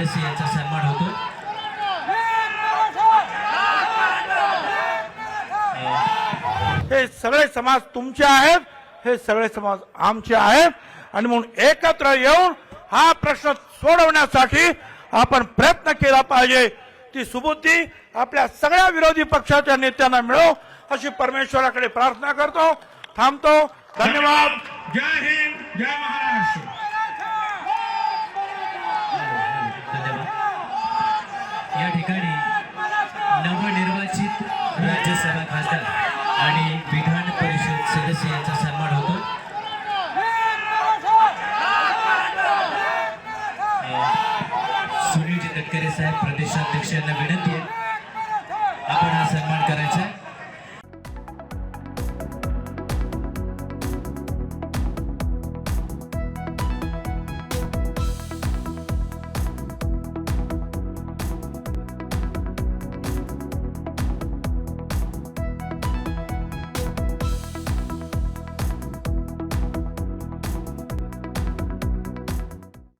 सदस्य यांचा सन्मान होतो. हे सगळे समाज तुमचे आहेत हे सगळे समाज आमचे आहेत. आणि म्हणून एकत्र येऊन हा प्रश्न सोडवण्यासाठी आपण प्रयत्न केला पाहिजे. ती सुबुद्धी आपल्या सगळ्या विरोधी पक्षाच्या नेत्यांना मिळो अशी परमेश्वराकडे प्रार्थना करतो. थांबतो. धन्यवाद. जय हिंद जय महाराष्ट्र. या ठिकाणी नवनिर्वाचित राज्यसभा खासदार आणि विधान परिषद सदस्य यांचा सन्मान होतो. सुनीलजी तटकरे साहेब प्रदेशाध्यक्षांना विनंती आहे. आपण हा सन्मान करायचा.